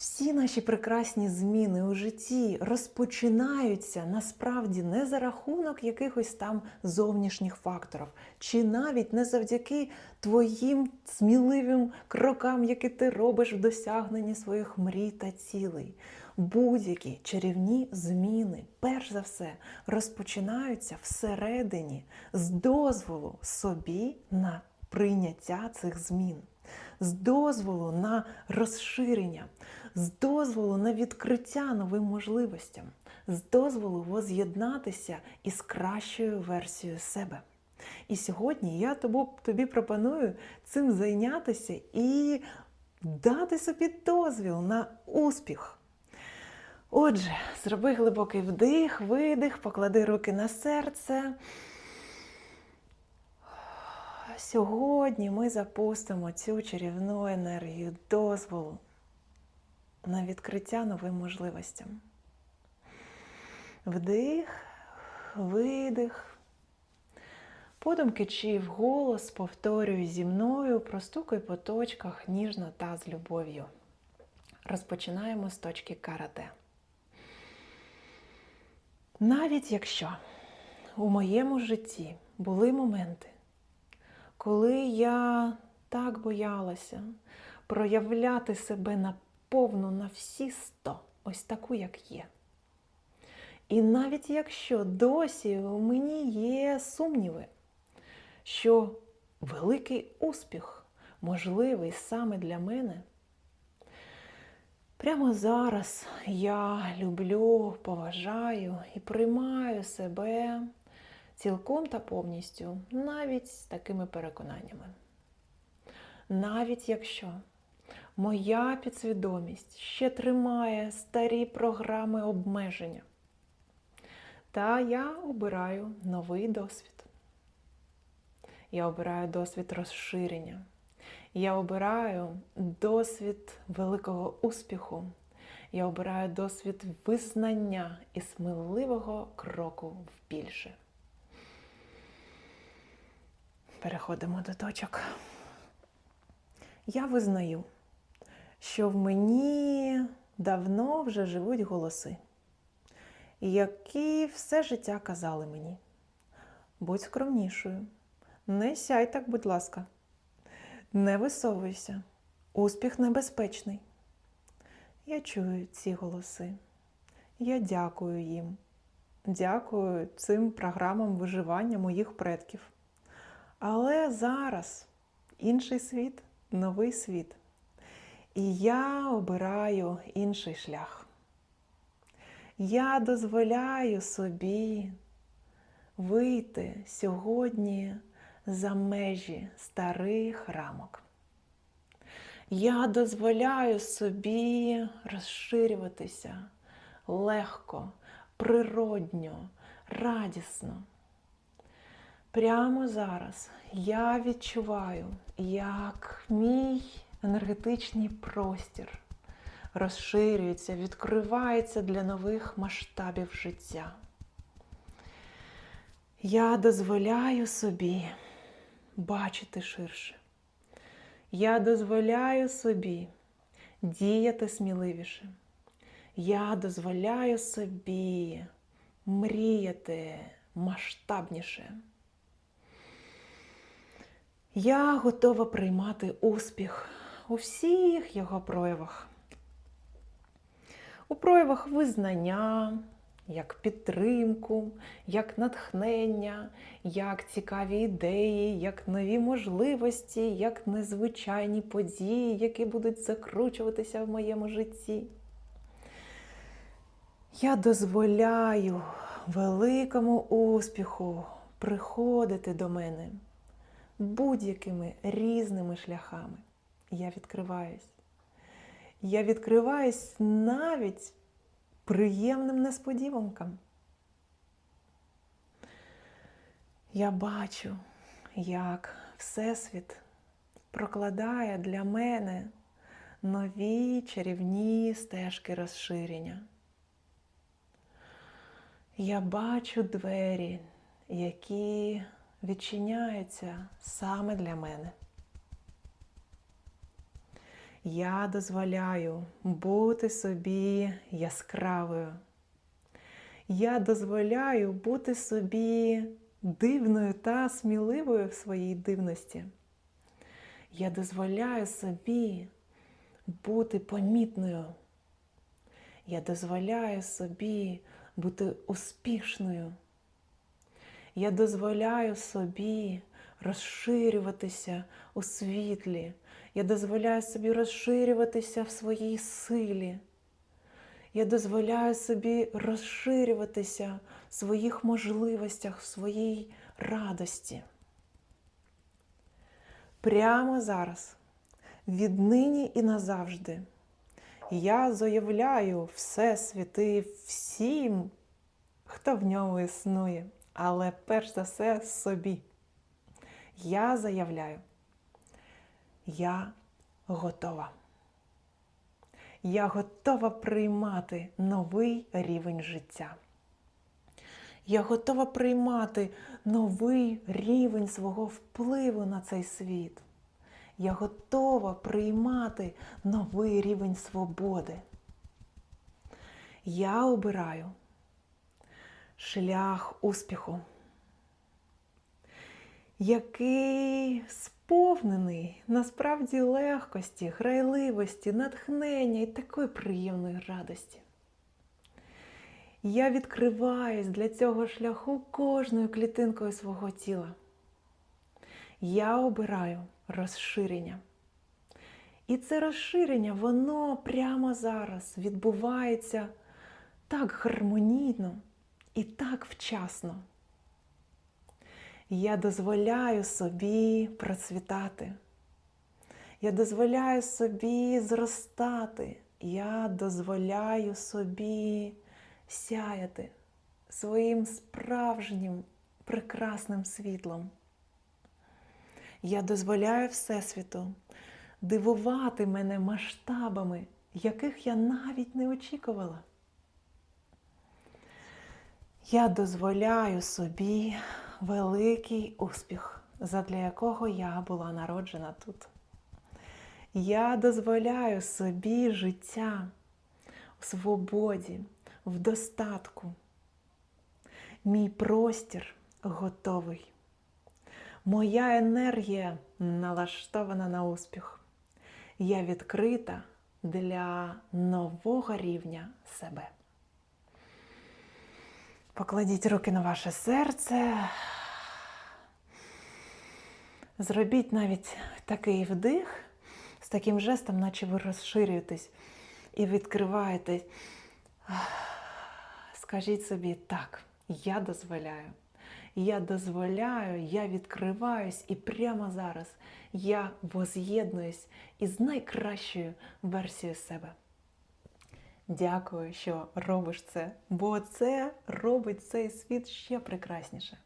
Всі наші прекрасні зміни у житті розпочинаються насправді не за рахунок якихось там зовнішніх факторів, чи навіть не завдяки твоїм сміливим крокам, які ти робиш в досягненні своїх мрій та цілей. Будь-які чарівні зміни, перш за все, розпочинаються всередині з дозволу собі на прийняття цих змін, з дозволу на розширення, з дозволу на відкриття новим можливостям, з дозволу воз'єднатися із кращою версією себе. І сьогодні я тобі, пропоную цим зайнятися і дати собі дозвіл на успіх. Отже, зроби глибокий вдих, видих, поклади руки на серце. Сьогодні ми запустимо цю чарівну енергію дозволу на відкриття новим можливостям. Вдих, видих. Подумки чи вголос повторюй зі мною, простукай по точках ніжно та з любов'ю. Розпочинаємо з точки карате. Навіть якщо у моєму житті були моменти, коли я так боялася проявляти себе наповну на всі сто, ось таку, як є. І навіть якщо досі у мені є сумніви, що великий успіх можливий саме для мене, прямо зараз я люблю, поважаю і приймаю себе цілком та повністю, навіть з такими переконаннями. Навіть якщо моя підсвідомість ще тримає старі програми обмеження, та я обираю новий досвід. Я обираю досвід розширення. Я обираю досвід великого успіху. Я обираю досвід визнання і сміливого кроку в більше. Переходимо до точок. Я визнаю, що в мені давно вже живуть голоси, які все життя казали мені. Будь скромнішою, не сяй так, будь ласка, не висовуйся, успіх небезпечний. Я чую ці голоси. Я дякую їм. Дякую цим програмам виживання моїх предків. Але зараз інший світ, новий світ. І я обираю інший шлях. Я дозволяю собі вийти сьогодні за межі старих рамок. Я дозволяю собі розширюватися легко, природньо, радісно. Прямо зараз я відчуваю, як мій енергетичний простір розширюється, відкривається для нових масштабів життя. Я дозволяю собі бачити ширше. Я дозволяю собі діяти сміливіше. Я дозволяю собі мріяти масштабніше. Я готова приймати успіх у всіх його проявах. У проявах визнання, як підтримку, як натхнення, як цікаві ідеї, як нові можливості, як незвичайні події, які будуть закручуватися в моєму житті. Я дозволяю великому успіху приходити до мене будь-якими різними шляхами. Я відкриваюсь. Я відкриваюсь навіть приємним несподіванкам. Я бачу, як Всесвіт прокладає для мене нові чарівні стежки розширення. Я бачу двері, які відчиняються саме для мене. Я дозволяю бути собі яскравою. Я дозволяю бути собі дивною та сміливою в своїй дивності. Я дозволяю собі бути помітною. Я дозволяю собі бути успішною. Я дозволяю собі розширюватися у світлі. Я дозволяю собі розширюватися в своїй силі. Я дозволяю собі розширюватися в своїх можливостях, в своїй радості. Прямо зараз, віднині і назавжди, я заявляю Всесвіти всім, хто в ньому існує, але перш за все собі. Я заявляю, я готова. Я готова приймати новий рівень життя. Я готова приймати новий рівень свого впливу на цей світ. Я готова приймати новий рівень свободи. Я обираю шлях успіху, який сповнений насправді легкості, грайливості, натхнення і такої приємної радості. Я відкриваюсь для цього шляху кожною клітинкою свого тіла. Я обираю розширення. І це розширення, воно прямо зараз відбувається так гармонійно і так вчасно. Я дозволяю собі процвітати. Я дозволяю собі зростати. Я дозволяю собі сяяти своїм справжнім прекрасним світлом. Я дозволяю Всесвіту дивувати мене масштабами, яких я навіть не очікувала. Я дозволяю собі великий успіх, задля якого я була народжена тут. Я дозволяю собі життя в свободі, в достатку. Мій простір готовий. Моя енергія налаштована на успіх. Я відкрита для нового рівня себе. Покладіть руки на ваше серце. Зробіть навіть такий вдих з таким жестом, наче ви розширюєтесь і відкриваєтесь. Скажіть собі так, я дозволяю. Я дозволяю, я відкриваюсь, і прямо зараз я воз'єднуюсь із найкращою версією себе. Дякую, що робиш це, бо це робить цей світ ще прекрасніше.